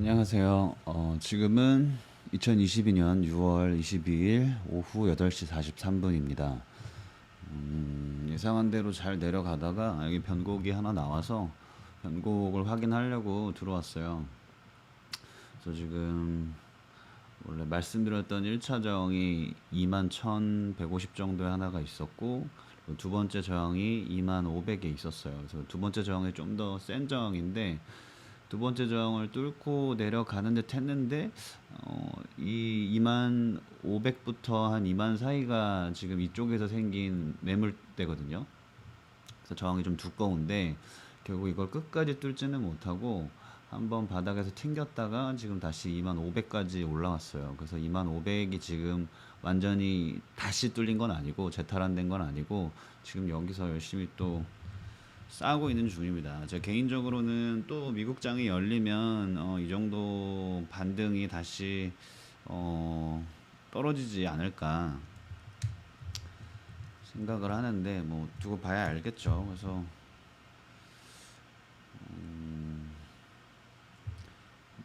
안녕하세요. 어, 지금은 2022년 6월 22일 오후 8시 43분입니다. 음, 예상한 대로 잘 내려가다가 여기 변곡이 하나 나와서 변곡을 확인하려고 들어왔어요. 그래서 지금 원래 말씀드렸던 1차 저항이 21,150 정도에 하나가 있었고 두 번째 저항이 2500에 있었어요. 그래서 두 번째 저항이 좀 더 센 저항인데 두 번째 저항을 뚫고 내려가는 듯 했는데 어, 이 2만 500부터 한 2만 사이가 지금 이쪽에서 생긴 매물대거든요. 그래서 저항이 좀 두꺼운데 결국 이걸 끝까지 뚫지는 못하고 한번 바닥에서 튕겼다가 지금 다시 2만 500까지 올라왔어요. 그래서 2만 500이 지금 완전히 다시 뚫린 건 아니고 재탈환된 건 아니고 지금 여기서 열심히 또 싸고 있는 중입니다. 제 개인적으로는 또 미국장이 열리면 어, 이 정도 반등이 다시 어, 떨어지지 않을까 생각을 하는데 뭐 두고 봐야 알겠죠. 그래서 음,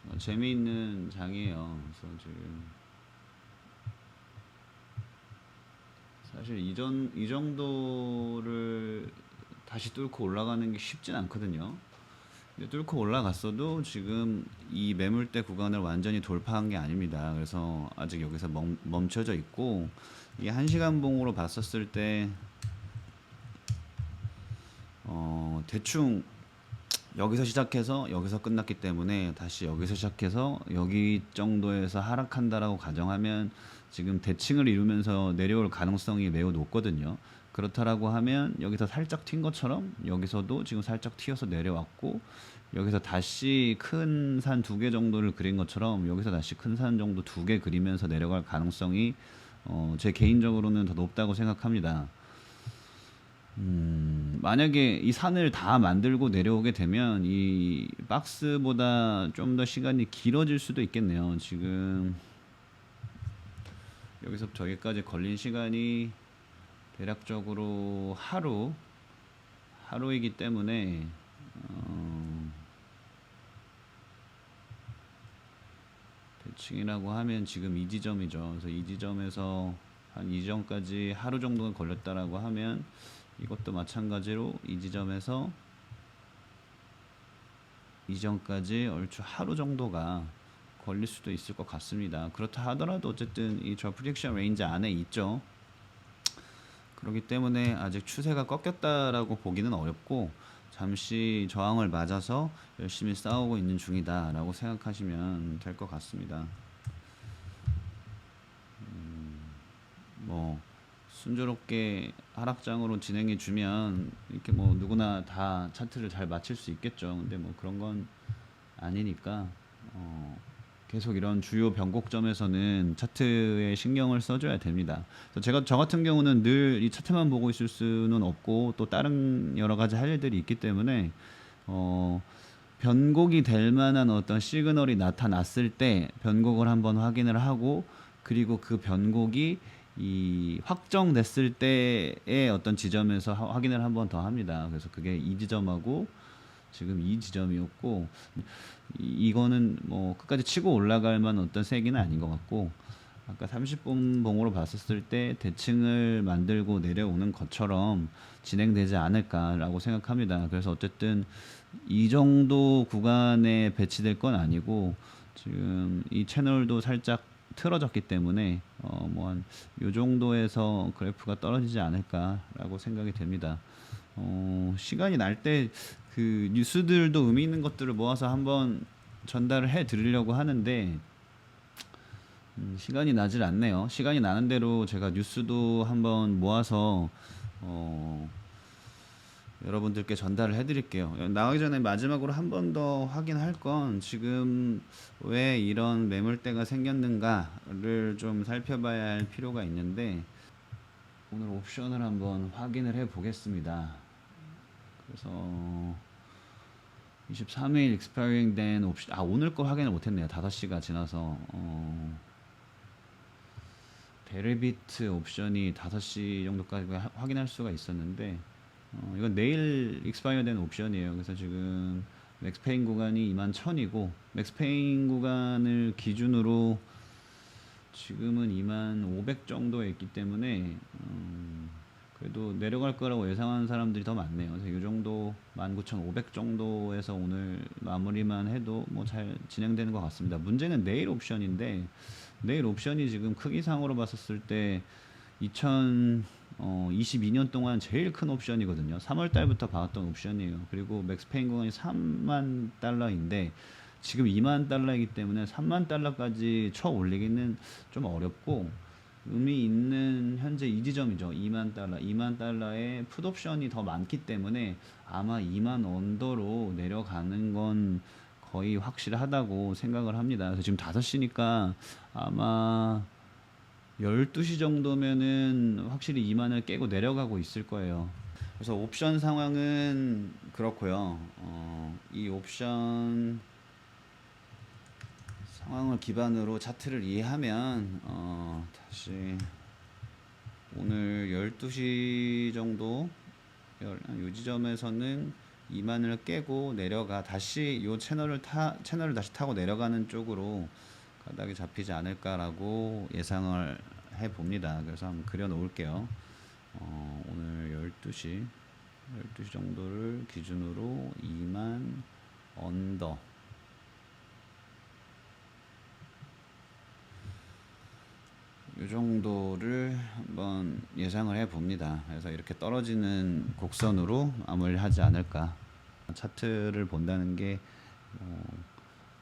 어, 재미있는 장이에요. 그래서 지금 사실 이전 이 정도를 다시 뚫고 올라가는 게 쉽진 않거든요. 뚫고 올라갔어도 지금 이 매물대 구간을 완전히 돌파한 게 아닙니다. 그래서 아직 여기서 멈, 멈춰져 있고 이게 한 시간 봉으로 봤었을 때 어, 대충 여기서 시작해서 여기서 끝났기 때문에 다시 여기서 시작해서 여기 정도에서 하락한다라고 가정하면 지금 대칭을 이루면서 내려올 가능성이 매우 높거든요. 그렇다라고 하면 여기서 살짝 튄 것처럼 여기서도 지금 살짝 튀어서 내려왔고 여기서 다시 큰 산 두 개 정도를 그린 것처럼 여기서 다시 큰 산 정도 두 개 그리면서 내려갈 가능성이 어, 제 개인적으로는 더 높다고 생각합니다. 음, 만약에 이 산을 다 만들고 내려오게 되면 이 박스보다 좀 더 시간이 길어질 수도 있겠네요. 지금 여기서부터 여기까지 걸린 시간이 대략적으로 하루 하루이기 때문에 어, 대칭이라고 하면 지금 이 지점이죠. 그래서 이 지점에서 한 이 지점까지 하루 정도가 걸렸다라고 하면 이것도 마찬가지로 이 지점에서 이전까지 얼추 하루 정도가 걸릴 수도 있을 것 같습니다. 그렇다 하더라도 어쨌든 이 저 프리딕션 레인지 안에 있죠. 그렇기 때문에 아직 추세가 꺾였다라고 보기는 어렵고 잠시 저항을 맞아서 열심히 싸우고 있는 중이다라고 생각하시면 될 것 같습니다. 음, 뭐 순조롭게 하락장으로 진행해 주면 이렇게 뭐 누구나 다 차트를 잘 맞힐 수 있겠죠. 근데 뭐 그런 건 아니니까 어, 계속 이런 주요 변곡점에서는 차트에 신경을 써줘야 됩니다. 제가 저 같은 경우는 늘 이 차트만 보고 있을 수는 없고 또 다른 여러 가지 할 일들이 있기 때문에 어, 변곡이 될 만한 어떤 시그널이 나타났을 때 변곡을 한번 확인을 하고 그리고 그 변곡이 이 확정됐을 때의 어떤 지점에서 하- 확인을 한번 더 합니다. 그래서 그게 이 지점하고 지금 이 지점이었고 이- 이거는 뭐 끝까지 치고 올라갈 만한 어떤 세기는 아닌 것 같고 아까 30분 봉으로 봤었을 때 대칭을 만들고 내려오는 것처럼 진행되지 않을까라고 생각합니다. 그래서 어쨌든 이 정도 구간에 배치될 건 아니고 지금 이 채널도 살짝 틀어졌기 때문에 어 뭐 한 요 정도에서 그래프가 떨어지지 않을까라고 생각이 됩니다. 어 시간이 날 때 그 뉴스들도 의미 있는 것들을 모아서 한번 전달을 해 드리려고 하는데 음, 시간이 나질 않네요. 시간이 나는 대로 제가 뉴스도 한번 모아서 어 여러분들께 전달을 해드릴게요. 나가기 전에 마지막으로 한 번 더 확인할 건 지금 왜 이런 매물대가 생겼는가를 좀 살펴봐야 할 필요가 있는데 오늘 옵션을 한번 확인을 해 보겠습니다. 그래서 23일 익스파이링 된 옵션 아 오늘 거 확인을 못했네요. 5시가 지나서 어, 데리비트 옵션이 5시 정도까지 하- 확인할 수가 있었는데 어, 이건 내일 익스파이어 된 옵션이에요. 그래서 지금 맥스페인 구간이 2만 1000이고 맥스페인 구간을 기준으로 지금은 2만 500 정도에 있기 때문에 음, 그래도 내려갈 거라고 예상하는 사람들이 더 많네요. 이 정도 19,500 정도에서 오늘 마무리만 해도 뭐 잘 진행되는 것 같습니다. 문제는 내일 옵션인데 내일 옵션이 지금 크기상으로 봤었을 때 2022년 동안 제일 큰 옵션이거든요. 3월 달부터 봐왔던 옵션이에요. 그리고 맥스페인 구간이 3만 달러인데 지금 2만 달러이기 때문에 3만 달러까지 쳐 올리기는 좀 어렵고 의미 있는 현재 이 지점이죠. 2만 달러. 2만 달러의 풋옵션이 더 많기 때문에 아마 2만 언더로 내려가는 건 거의 확실하다고 생각을 합니다. 그래서 지금 5시니까 아마 12시 정도면은 확실히 2만을 깨고 내려가고 있을 거예요. 그래서 옵션 상황은 그렇고요. 어, 이 옵션 상황을 기반으로 차트를 이해하면 어, 다시 오늘 12시 정도 열- 요 지점에서는 2만을 깨고 내려가 다시 요 채널을 타 채널을 다시 타고 내려가는 쪽으로 가닥이 잡히지 않을까라고 예상을 해 봅니다. 그래서 한번 그려 놓을게요. 어, 오늘 12시 12시 정도를 기준으로 2만 언더 이 정도를 한번 예상을 해 봅니다. 그래서 이렇게 떨어지는 곡선으로 마무리하지 않을까. 차트를 본다는 게 어,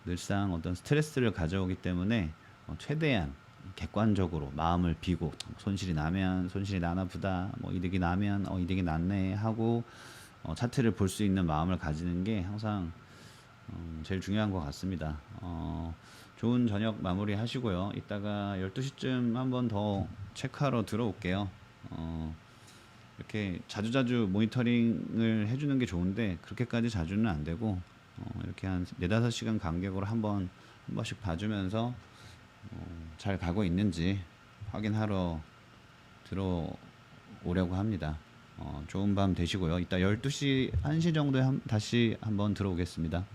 늘상 어떤 스트레스를 가져오기 때문에 어, 최대한 객관적으로 마음을 비고 손실이 나면 손실이 나나 보다 뭐 이득이 나면 어 이득이 났네 하고 어, 차트를 볼 수 있는 마음을 가지는 게 항상 음, 제일 중요한 것 같습니다. 어, 좋은 저녁 마무리 하시고요. 이따가 12시쯤 한 번 더 체크하러 들어올게요. 어, 이렇게 자주자주 모니터링을 해주는 게 좋은데 그렇게까지 자주는 안 되고 어, 이렇게 한 4, 5시간 간격으로 한 번 한 번씩 봐주면서 어, 잘 가고 있는지 확인하러 들어오려고 합니다. 어, 좋은 밤 되시고요. 이따 12시, 1시 정도에 한- 다시 한번 들어오겠습니다.